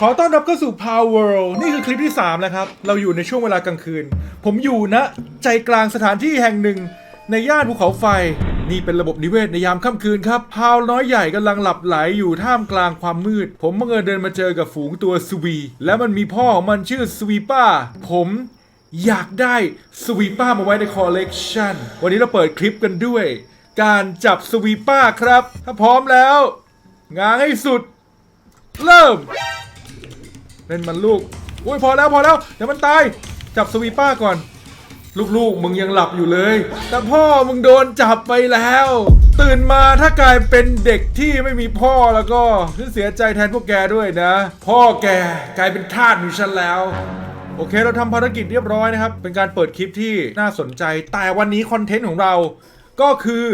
ขอต้อนรับเข้าสู่ Power World นี่คือคลิปที่ 3 แล้วครับ เราอยู่ในช่วงเวลากลางคืน ผมอยู่ณใจกลางสถานที่แห่งหนึ่ง ในย่านภูเขาไฟ นี่เป็นระบบนิเวศในยามค่ำคืนครับ พาวน้อยใหญ่กำลังหลับไหลอยู่ท่ามกลางความมืด ผมบังเอิญเดินมาเจอกับฝูงตัวสวี และมันมีพ่อของมันชื่อสวีป้า ผมอยากได้สวีป้ามาไว้ในคอลเลกชันวันนี้เราเปิดคลิปกันด้วย การจับสวีป้าครับ ถ้าพร้อมแล้ว งานให้สุด เริ่ม เล่นมันลูกอุ้ยพอแล้วพอแล้วเดี๋ยวมันตายจับสวีป้าก่อน ลูกๆ มึงยังหลับอยู่เลย แต่พ่อมึงโดนจับไปแล้ว ตื่นมาถ้ากลายเป็นเด็กที่ไม่มีพ่อแล้วก็ฉันเสียใจแทนพวกแกด้วยนะ พ่อแกกลายเป็นทาสของฉันแล้วโอเค เราทำภารกิจเรียบร้อยนะครับ เป็นการเปิดคลิปที่น่าสนใจ แต่วันนี้คอนเทนต์ของเราก็คือ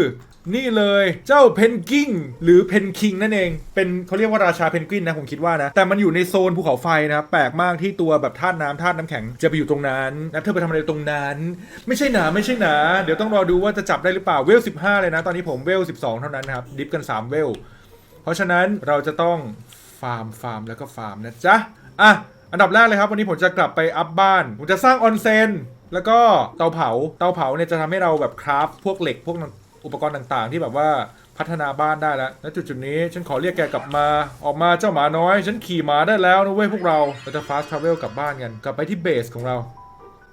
นี่เลยเจ้าเพนกิ้งหรือเพนคิงนั่นเอง เป็นเขาเรียกว่าราชาเพนกวินนะผมคิดว่านะ แต่มันอยู่ในโซนภูเขาไฟนะครับแปลกมากที่ตัวแบบธาตุน้ำธาตุน้ำแข็งจะไปอยู่ตรงนั้นนะเธอไปทำอะไรตรงนั้น ไม่ใช่หนาไม่ใช่หนา เดี๋ยวต้องรอดูว่าจะจับได้หรือเปล่าเวล 15 เลยนะ ตอนนี้ผมเวล 12 เท่านั้นนะครับดิฟกัน 3 เวล เพราะฉะนั้นเราจะต้องฟาร์มฟาร์มแล้วก็ฟาร์มนะจ๊ะอะอันดับแรกเลยครับวันนี้ผมจะกลับไปอัพบ้านผมจะสร้างออนเซนแล้วก็เตาเผาเตาเผาเนี่ยจะทำให้เราแบบคราฟพวกเหล็กพวก อุปกรณ์ต่างๆ ที่แบบว่าพัฒนาบ้านได้แล้วและจุดจุดๆนี้ฉันขอเรียกแกกลับมา ออกมาเจ้าหมาน้อย ฉันขี่หมาได้แล้วนะเว้ยพวกเรา เราจะฟาสต์ทราเวลกลับบ้านกัน กลับไปที่เบสของเรา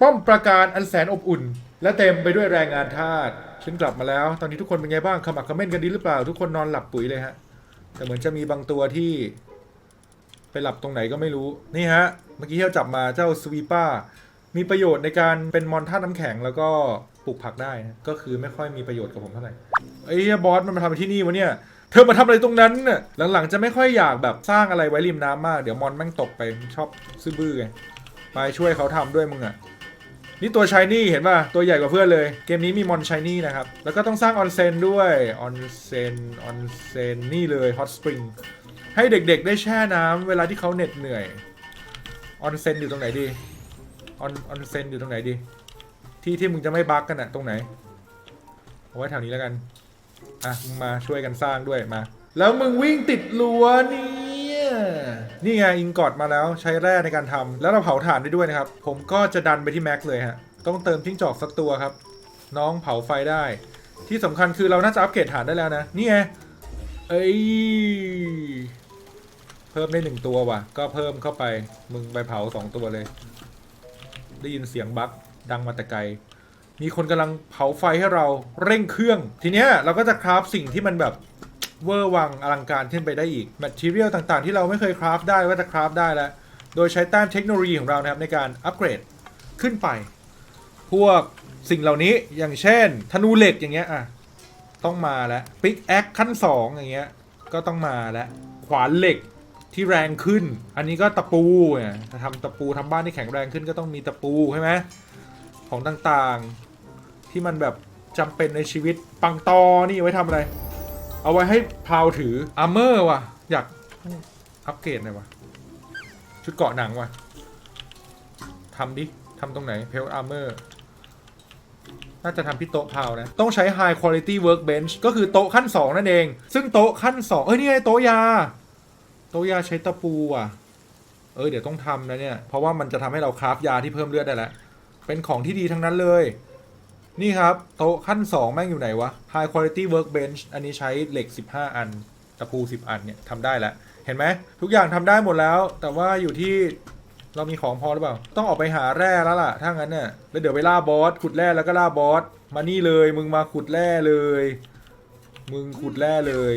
ป้อมปราการอันแสนอบอุ่น และเต็มไปด้วยแรงงานทาส ฉันกลับมาแล้ว ตอนนี้ทุกคนเป็นไงบ้างขมักขม้นกันดีหรือเปล่า ทุกคนนอนหลับปุ๋ยเลยฮะ แต่เหมือนจะมีบางตัวที่ ไปหลับตรงไหนก็ไม่รู้ นี่ฮะ เมื่อกี้ที่เราจับมาเจ้าสวีป้า มีประโยชน์ในการเป็นมอนท่าตุน้ำแข็งแล้วก็ปลูกผักได้นะก็คือไม่ค่อยมีประโยชน์กับผมเท่าไหร่ไอ้บอสมันมาทำที่นี่วะเนี่ยเธอมาทำอะไรตรงนั้นน่ะหลังๆจะไม่ค่อยอยากแบบสร้างอะไรไว้ริมน้ำมาก เดี๋ยวมอนแม่งตกไปชอบซื่อบื้อไงไปช่วยเขาทำด้วยมึงอะนี่ตัวชายนี่เห็นป่ะ ตัวใหญ่กว่าเพื่อนเลย เกมนี้มีมอนชายนี่นะครับ แล้วก็ต้องสร้างออนเซนด้วยออนเซนออนเซนนี่เลยฮอตสปริงให้เด็กๆได้แช่น้ำเวลาที่เขาเหน็ดเหนื่อยออนเซนอยู่ตรงไหนดี ออนออนเซนอยู่ตรงไหนดี ที่ที่มึงจะไม่บั๊กกันอะตรงไหนเอาไว้แถวนี้แล้วกัน อะมึงมาช่วยกันสร้างด้วยมา แล้วมึงวิ่งติดรั้วเนี่ยนี่ไงอิงกอดมาแล้วใช้แร่ในการทำแล้วเราเผาถ่านได้ด้วยนะครับ ผมก็จะดันไปที่แม็กเลยฮะ ต้องเติมจิ้งจอกสักตัวครับ น้องเผาไฟได้ ที่สำคัญคือเราน่าจะอัปเกรดฐานได้แล้วนะนี่ไงเอ้ยเพิ่มได้หนึ่งตัวว่ะ ก็เพิ่มเข้าไป มึงไปเผาสองตัวเลย ได้ยินเสียงบั๊กดังมาแต่ไกล มีคนกำลังเผาไฟให้เราเร่งเครื่อง ทีเนี้ยเราก็จะคราฟสิ่งที่มันแบบเวอร์วังอลังการขึ้นไปได้อีกแมทเทียลต่างๆ ที่เราไม่เคยคราฟได้ว่าจะคราฟได้แล้ว โดยใช้แต้มเทคโนโลยีของเรานะครับในการอัปเกรดขึ้นไป พวกสิ่งเหล่านี้อย่างเช่น ธนูเหล็กอย่างเงี้ยอะต้องมาแล้วปิกแอคขั้น 2 อย่างเงี้ยก็ต้องมาแล้วขวานเหล็ก ที่แรงขึ้น อันนี้ก็ตะปูเนี่ยทำตะปูทำบ้านที่แข็งแรงขึ้นก็ต้องมีตะปูใช่ไหมของต่างๆ ที่มันแบบจำเป็นในชีวิตปังตอนี่ไว้ทำอะไร เอาไว้ให้พาวถืออาร์เมอร์ว่ะ อยากอัปเกรดหน่อยว่ะ ชุดเกาะหนังว่ะทำดิทำตรงไหนเพลอาร์เมอร์น่าจะทำที่โต๊ะพาวนะ ต้องใช้ High Quality Workbench ก็คือโต๊ะขั้น 2 นั่นเอง ซึ่งโต๊ะขั้น 2 เอ้ย นี่ไงโต๊ะยา โตยาใช้ตะปูอะ เออเดี๋ยวต้องทำนะเนี่ย เพราะว่ามันจะทำให้เราคราฟยาที่เพิ่มเลือดได้แล้ว เป็นของที่ดีทั้งนั้นเลย นี่ครับ โต๊ะขั้น 2 แม่งอยู่ไหนวะ High Quality Workbench อันนี้ใช้เหล็ก 15 อัน ตะปู 10 อันเนี่ยทำได้แล้ว เห็นไหมทุกอย่างทำได้หมดแล้ว แต่ว่าอยู่ที่เรามีของพอหรือเปล่า ต้องออกไปหาแร่แล้วล่ะ ถ้างั้นเนี่ยแล้วเดี๋ยวไปล่าบอส ขุดแร่แล้วก็ล่าบอส มานี่เลย มึงมาขุดแร่เลย มึงขุดแร่เลย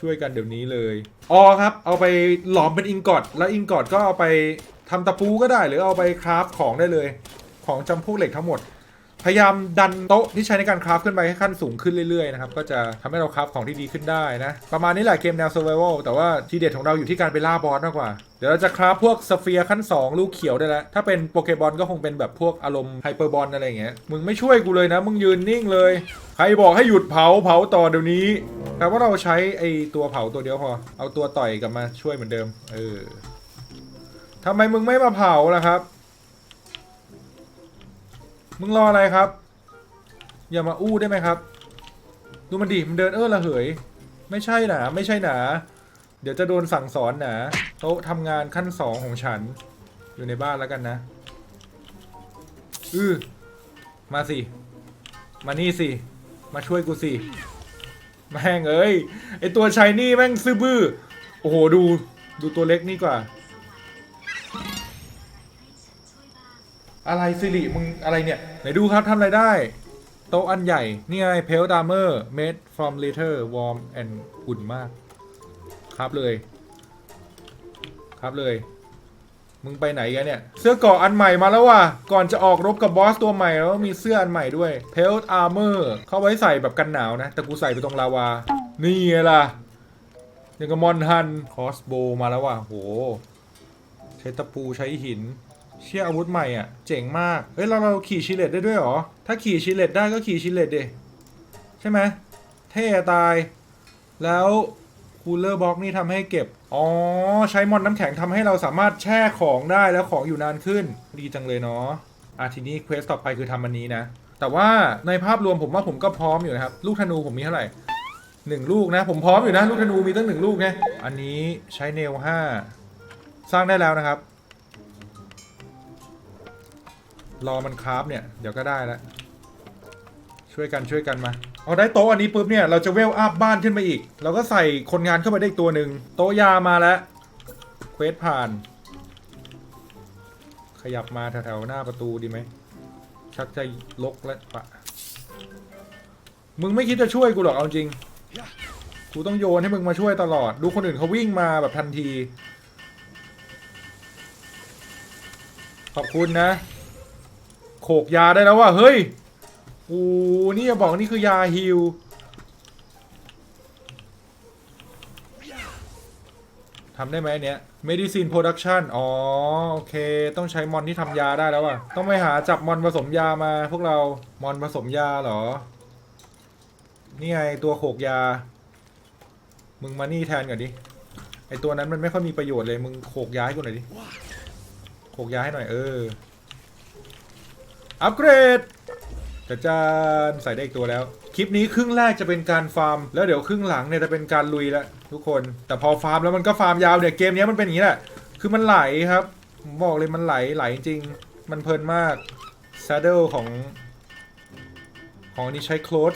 ช่วยกันเดี๋ยวนี้เลยอ๋อครับ เอาไปหลอมเป็นอิงกอตแล้วอิงกอตก็เอาไปทำตะปูก็ได้ หรือเอาไปคราฟของได้เลย ของจำพวกเหล็กทั้งหมด พยายามดันโต๊ะที่ใช้ในการคราฟขึ้นไปให้ขั้นสูงขึ้นเรื่อยๆนะครับก็จะทำให้เราคราฟของที่ดีขึ้นได้นะ ประมาณนี้แหละเกมแนว survival แต่ว่าทีเด็ดของเราอยู่ที่การไปล่าบอสมากกว่า เดี๋ยวเราจะคราฟพวกสเฟียร์ขั้น 2 ลูกเขียวได้แล้วถ้าเป็นโปเกบอลก็คงเป็นแบบพวกอารมณ์ไฮเปอร์บอลอะไรอย่างเงี้ยมึงไม่ช่วยกูเลยนะ มึงยืนนิ่งเลย ใครบอกให้หยุดเผาเผาต่อเดี๋ยวนี้ แต่ว่าเราใช้ไอตัวเผาตัวเดียวพอ เอาตัวต่อยกลับมาช่วยเหมือนเดิม เออทำไมมึงไม่มาเผาล่ะครับ มึงรออะไรครับ อย่ามาอู้ได้ไหมครับ ดูมันดิมันเดินเออระเหย ไม่ใช่หนาไม่ใช่หนา เดี๋ยวจะโดนสั่งสอนหนาโต๊ะทำงานขั้นสองของฉัน อยู่ในบ้านแล้วกันนะ อือมาสิ มานี่สิ มาช่วยกูสิ แม่งเอ้ยไอตัวชายนี่แม่งซื่อบื้อ โอ้โหดูดูตัวเล็กนี่กว่า อะไรสิริมึงอะไรเนี่ย ไหนดูครับทำอะไรได้ โต๊ะอันใหญ่ นี่ไงเพลดามเมอร์ made from leather warm and อุ่นมาก ครับเลย ครับเลย มึงไปไหนกันเนี่ย เสื้อเกราะอันใหม่มาแล้วว่ะ ก่อนจะออกรบกับบอสตัวใหม่แล้วมีเสื้ออันใหม่ด้วย Pelt Armor เข้าไว้ใส่แบบกันหนาวนะ แต่กูใส่ไปตรงลาวา นี่ไงล่ะยังกับมอนฮันคอสโบมาแล้วว่ะโห ใช้ตะปูใช้หิน เชี่ยอาวุธใหม่อะ เจ๋งมาก เฮ้ย เราเราขี่ชิเลตได้ด้วยเหรอ ถ้าขี่ชิเลตได้ก็ขี่ชิเลตดิใช่ไหมเท่ตาย แล้ว คูลเลอร์บ็อกนี่ทำให้เก็บ อ๋อ ใช้มอนน้ำแข็งทำให้เราสามารถแช่ของได้แล้วของอยู่นานขึ้น ดีจังเลยเนาะอะทีนี้เควสต่อไปคือทำอันนี้นะ แต่ว่าในภาพรวมผมว่าผมก็พร้อมอยู่นะครับ ลูกธนูผมมีเท่าไหร่หนึ่งลูกนะ ผมพร้อมอยู่นะ ลูกธนูมีตั้งหนึ่งลูกไงอันนี้ใช้เนลห้าสร้างได้แล้วนะครับ รอมันคราฟเนี่ย เดี๋ยวก็ได้แล้วช่วยกันช่วยกันมา เอาได้โต๊ะอันนี้ปุ๊บเนี่ยเราจะเวลอัพบ้านขึ้นมาอีก เราก็ใส่คนงานเข้าไปได้อีกตัวหนึ่งโต๊ะยามาแล้วเควสผ่าน ขยับมาแถวๆหน้าประตูดีไหมชักจะลกแล้วปะ มึงไม่คิดจะช่วยกูหรอกเอาจริง กูต้องโยนให้มึงมาช่วยตลอด ดูคนอื่นเขาวิ่งมาแบบทันที ขอบคุณนะ โขกยาได้แล้วว่ะเฮ้ย โอ้นี่อย่าบอกนี่คือยาฮิลทำได้ไหมอันเนี้ย medicine production อ๋อ โอเค ต้องใช้มอนที่ทำยาได้แล้วอะต้องไปหาจับมอนผสมยามาพวกเรา มอนผสมยาเหรอ นี่ไงตัวโขกยา มึงมานี่แทนก่อนดิ ไอตัวนั้นมันไม่ค่อยมีประโยชน์เลย มึงโขกยาให้กูหน่อยดิ โขกยาให้หน่อยเออ อัปเกรด จะจานใส่ได้อีกตัวแล้ว คลิปนี้ครึ่งแรกจะเป็นการฟาร์ม แล้วเดี๋ยวครึ่งหลังเนี่ยจะเป็นการลุยล้วทุกคน แต่พอฟาร์มแล้วมันก็ฟาร์มยาวเนี่ยเกมนี้มันเป็นอย่างนี้แหละ คือมันไหลครับผมบอกเลยมันไหลไหลจริง มันเพลินมาก Saddle ของ ของนี้ใช้โคลด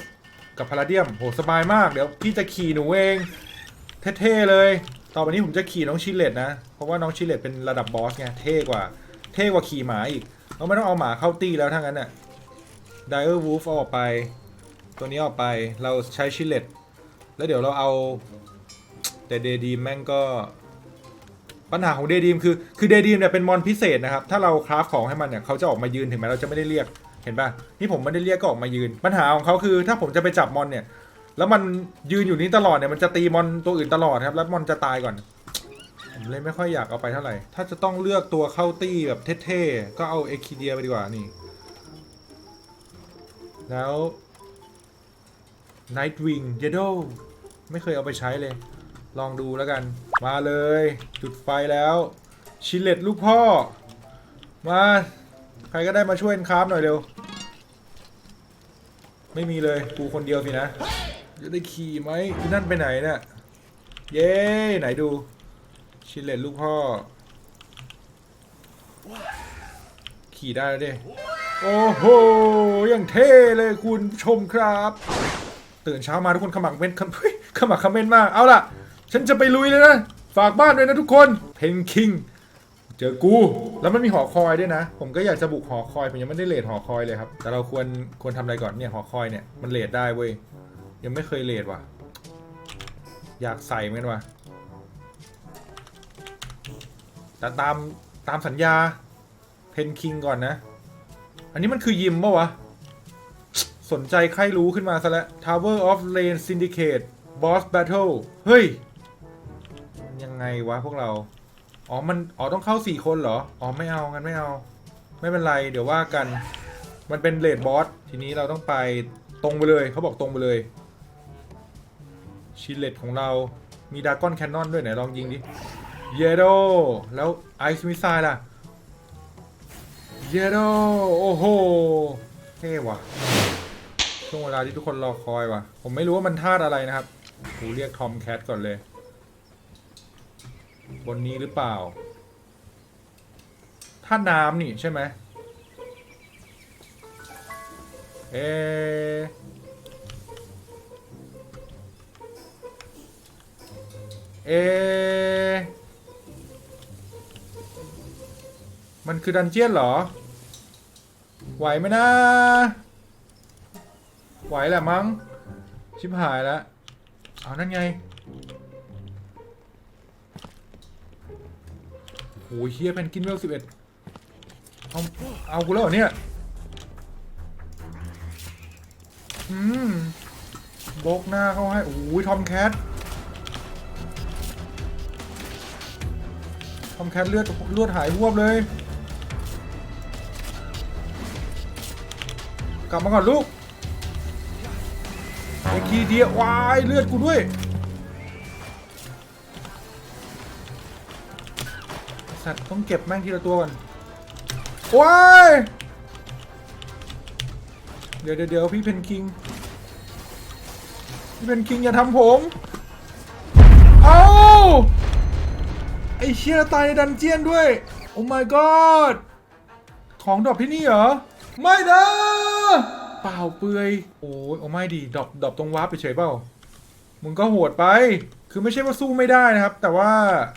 กับพาราเดียมโหสบายมากเดี๋ยวพี่จะขี่หนูเองเท่ๆเลย ต่อไปนี้ผมจะขี่น้องชิเลตนะ เพราะว่าน้องชิเลตเป็นระดับ บอสไง เท่กว่า เท่กว่าขี่หมาอีกเราไม่ต้องเอาหมาเข้าตีแล้วทั้งนั้นน่ะ ไดเออร์วูฟออกไป ตัวนี้ออกไปเราใช้ชิเลตแล้วเดี๋ยวเราเอา แต่เดดีมแม่งก็ ปัญหาของเดดีมคือ คือเดดีมเนี่ยเป็นมอนพิเศษนะครับ ถ้าเราคราฟของให้มันเนี่ยเขาจะออกมายืนถึงแม้เราจะไม่ได้เรียกเห็นป่ะนี่ผมไม่ได้เรียกก็ออกมายืน ปัญหาของเขาคือถ้าผมจะไปจับมอนเนี่ย แล้วมันยืนอยู่นี้ตลอดเนี่ยมันจะตีมอนตัวอื่นตลอดครับ แล้วมอนจะตายก่อนผมเลยไม่ค่อยอยากเอาไปเท่าไหร่ ถ้าจะต้องเลือกตัวเข้าตี้แบบเท่ๆ ก็เอาเอคิเดียไปดีกว่านี่ แล้ว Nightwing y e d o ไม่เคยเอาไปใช้เลย ลองดูแล้วกัน มาเลย จุดไฟแล้ว ชิเลตลูกพ่อ มา ใครก็ได้มาช่วยคราฟหน่อยเร็ว ไม่มีเลย กูคนเดียวสินะ จะได้ขี่ไหมนั่นไปไหนเนี่ย เย้ ไหนดู ชิเลตลูกพ่อ ขี่ได้แล้วดิ โอ้โหยังเท่เลยคุณผู้ชมครับ ตื่นเช้ามาทุกคนขมักเม้นขมเฮ้ยขมักเขม้นมาก เอาล่ะ ฉันจะไปลุยเลยนะ ฝากบ้านด้วยนะทุกคน เพนคิง เจอกู แล้วมันมีหอคอยด้วยนะ ผมก็อยากจะบุกหอคอย ผมยังไม่ได้เลดหอคอยเลยครับ แต่เราควรควรทำอะไรก่อนเนี่ยหอคอยเนี่ยมันเลดได้เว้ย ยังไม่เคยเลดว่ะ อยากใส่เหมือนว่ะแต่ตามตามสัญญา เพนคิงก่อนนะ อันนี้มันคือยิมปะวะ สนใจใครรู้ขึ้นมาซะแล้ว Tower of Lane Syndicate Boss Battle เฮ้ย ยังไงวะพวกเรา อ๋อ มัน อ๋อ ต้องเข้า 4 คนเหรอ อ๋อ ไม่เอา งั้นไม่เอา ไม่เป็นไร เดี๋ยวว่ากัน มันเป็นเลดบอส ทีนี้เราต้องไปตรงไปเลย เขาบอกตรงไปเลย ชิลเลตของเรา มีดากอนแคนนอนด้วยไหนลองยิงดิ เยโด แล้วไอซ์มิสไซล์ล่ะ เยโดโอ้โหเท่ว่ะ ช่วงเวลาที่ทุกคนรอคอยว่ะ ผมไม่รู้ว่ามันธาอะไรนะครับกูเรียกทอมแคทก่อนเลย บนนี้หรือเปล่าถ้าน้ำนี่ใช่ไหมเอเอ มันคือดันเจียนเหรอ ไหวไหมนะ ไหวแหละมั้ง ชิบหายแล้วเอานั่นไงโอ้ยเฮียเพนกินเวลสิบเอ็ดเอาเอากูแล้วเหรอเนี่ย อืมบกหน้าเขาให้ โอ้ยทอมแคท ทอมแคทเลือดเลือดหายหวบเลย ลับมาก่อนลูกไอคีเดียวายเลือดกูด้วยสัตว์ต้องเก็บแม่งทีละตัวก่อนว้ายเดี๋ยวเดี๋ยวพี่เพนคิง พี่เพนคิงอย่าทำผม เอาไอเชี่ยตายในดันเจียนด้วย โอ้ my god ของดรอปที่นี่เหรอ ไม่นะเปล่าเปลือย โอ้ยโอ้ไม่ดีดรอปดรอปตรงวาร์ปไปเฉยเปล่า มึงก็โหดไป คือไม่ใช่ว่าสู้ไม่ได้นะครับ แต่ว่า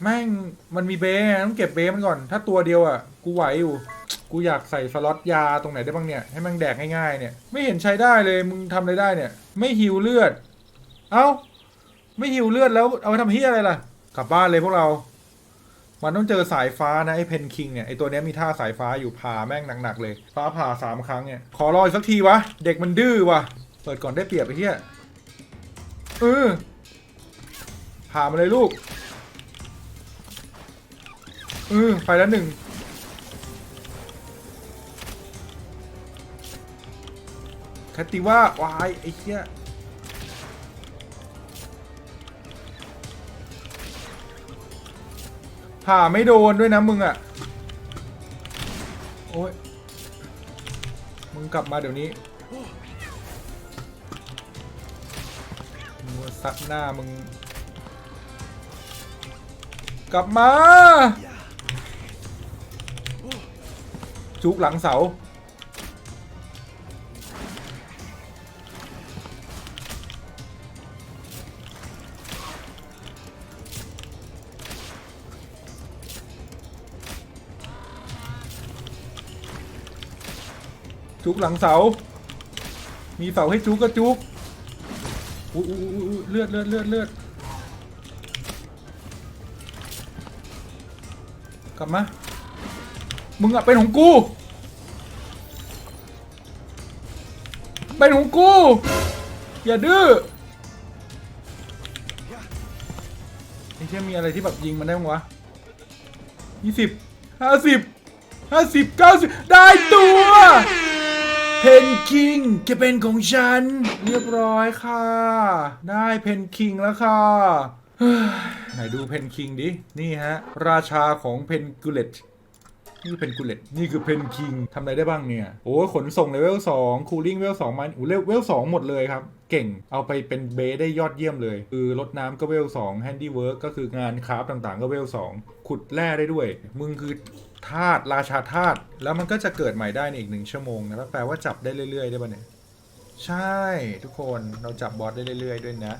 แม่งมันมีเบสไงต้องเก็บเบสมันก่อน ถ้าตัวเดียวอะ กูไหวอยู่ กูอยากใส่สล็อตยาตรงไหนได้บ้างเนี่ย ให้มันแดกง่ายๆเนี่ย ไม่เห็นใช้ได้เลย มึงทำอะไรได้เนี่ย ไม่หิวเลือด เอ้า ไม่หิวเลือดแล้วเอาไปทำเฮียอะไรล่ะ กลับบ้านเลยพวกเรา มันต้องเจอสายฟ้านะไอ้เพนคิงเนี่ยไอ้ตัวเนี้ยมีท่าสายฟ้าอยู่ผ่าแม่งหนักๆเลย ฟ้าผ่าสามครั้งเนี่ย ขอรออีกสักทีวะ เด็กมันดื้อวะเปิดก่อนได้เปรียบไอ้เหี้ยเออผ่ามาเลยลูกเออไปแล้วหนึ่งแคตติว่าวายไอ้เหี้ย ผ่าไม่โดนด้วยนะมึงอะ่ะโอ้ยมึงกลับมาเดี๋ยวนี้มึงซัดหน้ามึง กลับมา จุกหลังเสา จุกหลังเสา มีเสาให้จุกก็จุกอุ้ยอุ้ยอุ้ยเลือดเลือดเลือดเลือดกลับมา มึงอะเป็นของกู เป็นของกู อย่าดื้อไอ้เชี่ยมีอะไรที่แบบยิงมันได้บ้งวะยี่สิบห้าสิบห้าสิบเก้าสิบได้ตัว เพนคิงจะเป็นของฉัน เรียบร้อยค่ะ ได้เพนคิงแล้วค่ะไหนดูเพนคิงดิ นี่ฮะ ราชาของเพนกูเลตนี่คือเพนกูเลตนี่คือเพนคิงทำอะไรได้บ้างเนี่ย โอ้ขนส่งเลเวล2คูลิ่งเลเวล2มันอู้เลเวล2หมดเลยครับ เก่งเอาไปเป็นเบสได้ยอดเยี่ยมเลย คือรดน้ำก็เวล2แฮนดี้เวิร์กก็คืองานคราฟต่างๆ ก็เวล2ขุดแร่ได้ด้วย มึงคือ ธาตุราชาธาตุแล้วมันก็จะเกิดใหม่ได้ในอีกหนึ่งชั่วโมงนะแปลว่าจับได้เรื่อยๆได้ป่ะเนี่ยใช่ทุกคนเราจับบอสได้เรื่อยๆด้วยนะ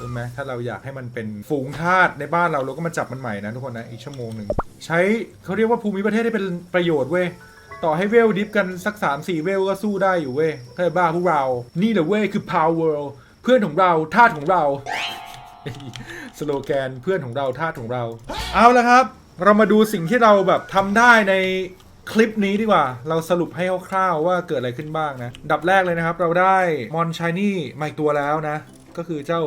รู้ไหมถ้าเราอยากให้มันเป็นฝูงทาสในบ้านเราเราก็มาจับมันใหม่นะทุกคนนะอีกชั่วโมงหนึ่งใช้เขาเรียกว่าภูมิประเทศได้เป็นประโยชน์เว้ยต่อให้เวลดิฟกันสัก3 4เวลก็สู้ได้อยู่เว้ยถ้าบ้าพวกเรา นี่แหละเว้ยคือ power เพื่อนของเราทาสของเราสโลแกนเพื่อนของเราทาสของเรา เอาละครับ เรามาดูสิ่งที่เราแบบทำได้ในคลิปนี้ดีกว่า เราสรุปให้คร่าวๆว่าเกิดอะไรขึ้นบ้างนะ ดับแรกเลยนะครับ เราได้มอนชายนี่มาอีกตัวแล้วนะ ก็คือเจ้า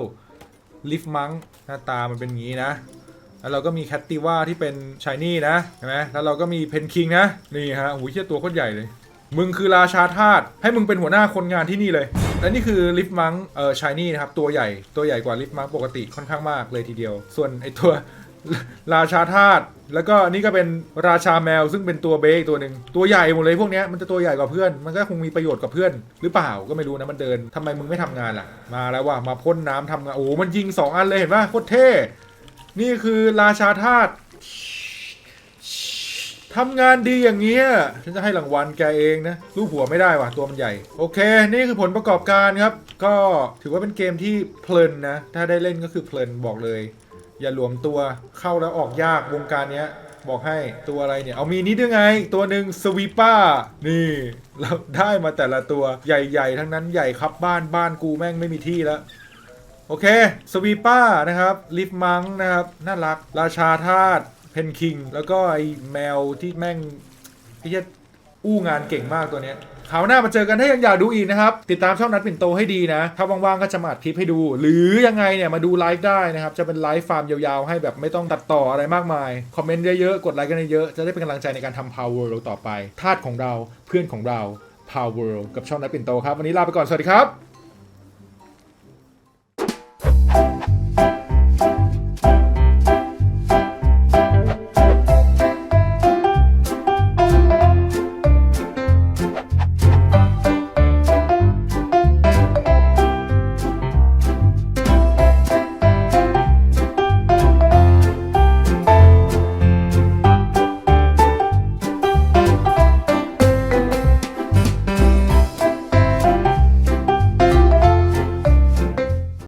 ลิฟมังหน้าตามันเป็นอย่างนี้นะ แล้วเราก็มีแคตติว่าที่เป็นชายนี่นะใช่ไหมแล้วเราก็มีเพนคิงนะ นี่ฮะโอ้ยเชี่ยตัวโคตรใหญ่เลย มึงคือราชาทาสให้มึงเป็นหัวหน้าคนงานที่นี่เลย และนี่คือลิฟมังเอ่อชายนี่นะครับ ตัวใหญ่ ตัวใหญ่กว่าลิฟมังปกติค่อนข้างมากเลยทีเดียว ส่วนไอตัว ราชาทาสแล้วก็นี่ก็เป็นราชาแมวซึ่งเป็นตัวเบกตัวหนึ่งตัวใหญ่หมดเลยพวกนี้มันจะตัวใหญ่กว่าเพื่อน มันก็คงมีประโยชน์กับเพื่อน หรือเปล่าก็ไม่รู้นะมันเดินทำไมมึงไม่ทำงานล่ะ มาแล้วว่ะมาพ่นน้ำทำงานโอ้มันยิงสองอันเลยเห็นป่ะโคตรเท่นี่คือราชาธาตุทำงานดีอย่างเงี้ย ฉันจะให้รางวัลแกเองนะ รูปหัวไม่ได้ว่ะ ตัวมันใหญ่ โอเค นี่คือผลประกอบการครับ ก็ถือว่าเป็นเกมที่เพลินนะ ถ้าได้เล่นก็คือเพลินบอกเลย อย่าหลวมตัวเข้าแล้วออกยากวงการเนี้ย บอกให้ตัวอะไรเนี่ย เอามีนี้ด้วยไง ตัวหนึ่งสวีป้า นี่เราได้มาแต่ละตัวใหญ่ๆ ทั้งนั้นใหญ่ครับบ้านบ้านกูแม่งไม่มีที่แล้วโอเคสวีป้านะครับลิฟมังนะครับน่ารัก ราชาธาตุเพนคิง แล้วก็ไอแมวที่แม่งไอ้เหี้ยอู้งานเก่งมากตัวเนี้ย ข่าวหน้ามาเจอกันถ้ายังอยากดูอีกนะครับ ติดตามช่องนัดปิ่นโตให้ดีนะ ถ้าว่างๆก็จะมาอัดคลิปให้ดู หรือยังไงเนี่ยมาดูไลฟ์ได้นะครับ จะเป็นไลฟ์ฟาร์มยาวๆ ให้แบบไม่ต้องตัดต่ออะไรมากมาย คอมเมนต์เยอะๆ กดไลค์กันเยอะๆ จะได้เป็นกำลังใจในการทำ Power World ต่อไปทาสของเราเพื่อนของเรา Power World กับช่องนัดปิ่นโตครับ วันนี้ลาไปก่อน สวัสดีครับ